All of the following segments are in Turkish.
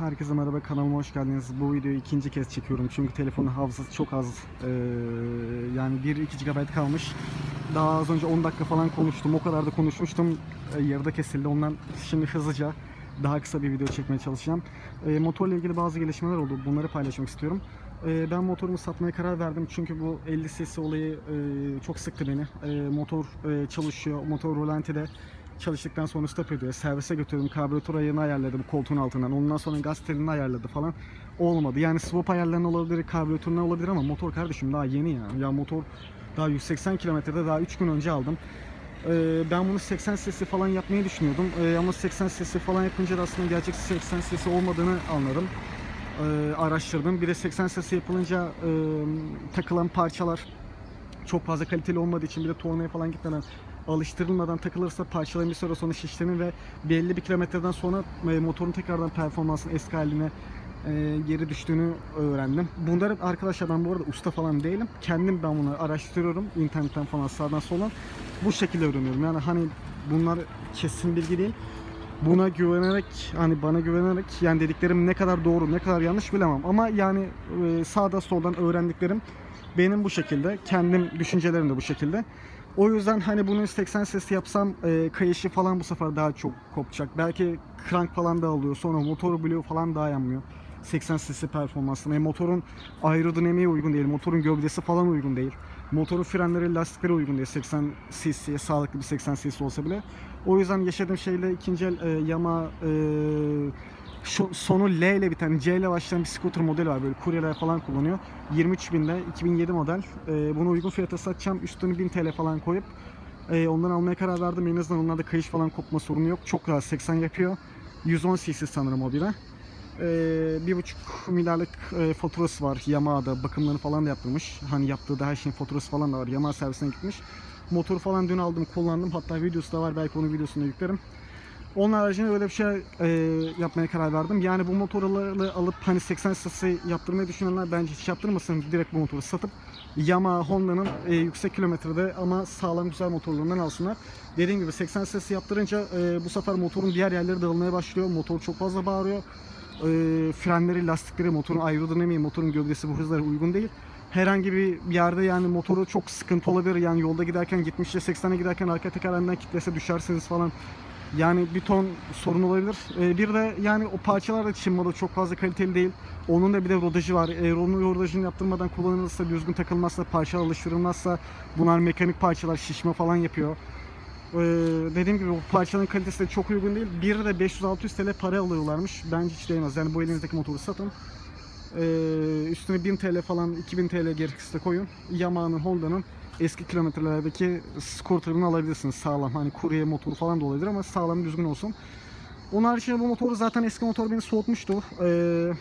Herkese merhaba kanalıma hoş geldiniz. Bu videoyu ikinci kez çekiyorum çünkü telefonun hafızası çok az. Ee, yani 1-2 GB kalmış. Daha az önce 10 dakika falan konuştum. O kadar da konuşmuştum. Ee, yarıda kesildi. Ondan şimdi hızlıca daha kısa bir video çekmeye çalışacağım. Ee, motorla ilgili bazı gelişmeler oldu. Bunları paylaşmak istiyorum. Ee, ben motorumu satmaya karar verdim çünkü bu 50 cc olayı e, çok sıktı beni. Ee, motor e, çalışıyor, motor rolantide çalıştıktan sonra stop ediyor. Servise götürdüm, karbüratör ayarını ayarladım koltuğun altından. Ondan sonra gaz telini ayarladı falan. Olmadı. Yani swap ayarlarına olabilir, karbüratörüne olabilir ama motor kardeşim daha yeni ya. Ya motor daha 180 kilometrede daha 3 gün önce aldım. Ee, ben bunu 80 cc falan yapmayı düşünüyordum. Ee, ama 80 cc falan yapınca da aslında gerçek 80 cc olmadığını anladım. Ee, araştırdım. Bir de 80 cc yapılınca e, takılan parçalar çok fazla kaliteli olmadığı için bir de tornaya falan gitmeden alıştırılmadan takılırsa parçaların bir süre sonra şiştiğini ve belli bir kilometreden sonra e, motorun tekrardan performansının eski haline e, geri düştüğünü öğrendim. Bunları arkadaşlar ben bu arada usta falan değilim. Kendim ben bunları araştırıyorum internetten falan sağdan soldan. Bu şekilde öğreniyorum. Yani hani bunlar kesin bilgi değil. Buna güvenerek hani bana güvenerek yani dediklerim ne kadar doğru ne kadar yanlış bilemem ama yani e, sağda soldan öğrendiklerim benim bu şekilde kendim düşüncelerim de bu şekilde. O yüzden hani bunu 80 sesi yapsam e, kayışı falan bu sefer daha çok kopacak. Belki crank falan da alıyor. Sonra motoru bloğu falan daha yanmıyor. 80 cc performansına. E, motorun aerodinamiğe uygun değil. Motorun gövdesi falan uygun değil. Motorun frenleri, lastikleri uygun değil. 80 cc'ye sağlıklı bir 80 cc olsa bile. O yüzden yaşadığım şeyle ikinci el e, Yamaha e, şu, sonu L ile biten C ile başlayan bir scooter modeli var böyle kuryeler falan kullanıyor. 23 binde 2007 model. Ee, bunu uygun fiyata satacağım. Üstüne 1000 TL falan koyup e, ondan almaya karar verdim. En azından onlarda kayış falan kopma sorunu yok. Çok rahat 80 yapıyor. 110 cc sanırım o bile. Ee, bir buçuk milyarlık e, faturası var Yamaha'da. Bakımlarını falan da yaptırmış. Hani yaptığı da her şeyin faturası falan da var. Yamaha servisine gitmiş. Motoru falan dün aldım kullandım. Hatta videosu da var. Belki onun videosunu yüklerim. Onun haricinde öyle bir şey e, yapmaya karar verdim. Yani bu motorları alıp hani 80 cc yaptırmayı düşünenler bence hiç yaptırmasın. Direkt bu motoru satıp Yamaha, Honda'nın e, yüksek kilometrede ama sağlam güzel motorlarından alsınlar. Dediğim gibi 80 cc yaptırınca e, bu sefer motorun diğer yerleri dağılmaya başlıyor. Motor çok fazla bağırıyor. E, frenleri, lastikleri, motorun aerodinamiği, motorun gövdesi bu hızlara uygun değil herhangi bir yerde yani motoru çok sıkıntı olabilir. Yani yolda giderken 70'le 80'e giderken arka tekerlerinden kitlese düşerseniz falan yani bir ton sorun olabilir. Ee, bir de yani o parçalar da Çin malı çok fazla kaliteli değil. Onun da bir de rodajı var. Eğer onun rodajını yaptırmadan kullanılırsa, düzgün takılmazsa, parça alıştırılmazsa bunlar mekanik parçalar şişme falan yapıyor. Ee, dediğim gibi bu parçanın kalitesi de çok uygun değil. Bir de 500-600 TL para alıyorlarmış. Bence hiç değmez. Yani bu elinizdeki motoru satın. Ee, üstüne 1000 TL falan 2000 TL gerekirse koyun. Yamaha'nın, Honda'nın eski kilometrelerdeki scooter'ını alabilirsiniz sağlam. Hani kurye motoru falan da olabilir ama sağlam düzgün olsun. Onun haricinde bu motoru zaten eski motor beni soğutmuştu. Ee,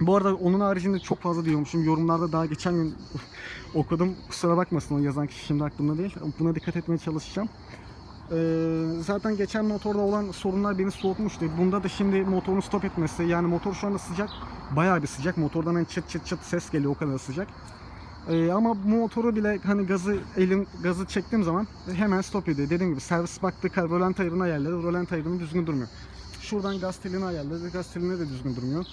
bu arada onun haricinde çok fazla diyormuşum. Yorumlarda daha geçen gün okudum. Kusura bakmasın o yazan kişi şimdi aklımda değil. Buna dikkat etmeye çalışacağım. Ee, zaten geçen motorda olan sorunlar beni soğutmuştu. Bunda da şimdi motorun stop etmesi yani motor şu anda sıcak. Bayağı bir sıcak. Motordan hani çıt çıt çıt ses geliyor o kadar sıcak. Ee, ama motoru bile hani gazı elim gazı çektiğim zaman hemen stop ediyor. Dediğim gibi servis baktı rolant ayarını ayarladı. Rolant ayarını düzgün durmuyor. Şuradan gaz telini ayarladı. Gaz teline de düzgün durmuyor.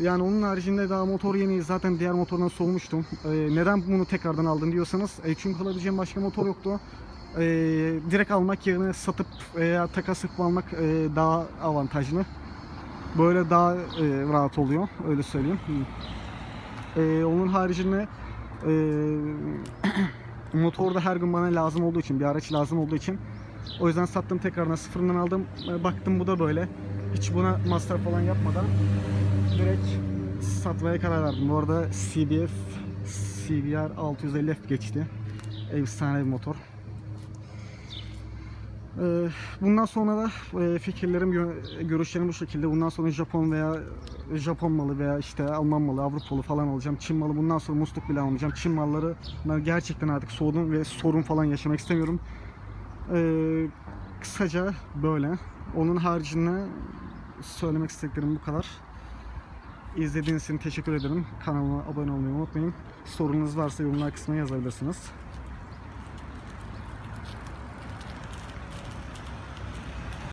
Yani onun haricinde daha motor yeni zaten diğer motordan soğumuştum. Ee, neden bunu tekrardan aldın diyorsanız e, çünkü alabileceğim başka motor yoktu. Ee, direkt almak yerine satıp veya takas yapıp almak e, daha avantajlı. Böyle daha e, rahat oluyor öyle söyleyeyim. Ee, onun haricinde ee, motorda her gün bana lazım olduğu için, bir araç lazım olduğu için o yüzden sattım tekrardan sıfırından aldım. Ee, Baktım bu da böyle. Hiç buna masraf falan yapmadan direkt satmaya karar verdim. Bu arada CBF CBR 650F geçti. Efsane bir motor. Ee, Bundan sonra da e, fikirlerim, gö- görüşlerim bu şekilde. Bundan sonra Japon veya Japon malı veya işte Alman malı, Avrupalı falan alacağım. Çin malı bundan sonra musluk bile almayacağım. Çin malları gerçekten artık soğudum ve sorun falan yaşamak istemiyorum. Ee, kısaca böyle. Onun haricinde söylemek istediklerim bu kadar. İzlediğiniz için teşekkür ederim. Kanalıma abone olmayı unutmayın. Sorunuz varsa yorumlar kısmına yazabilirsiniz.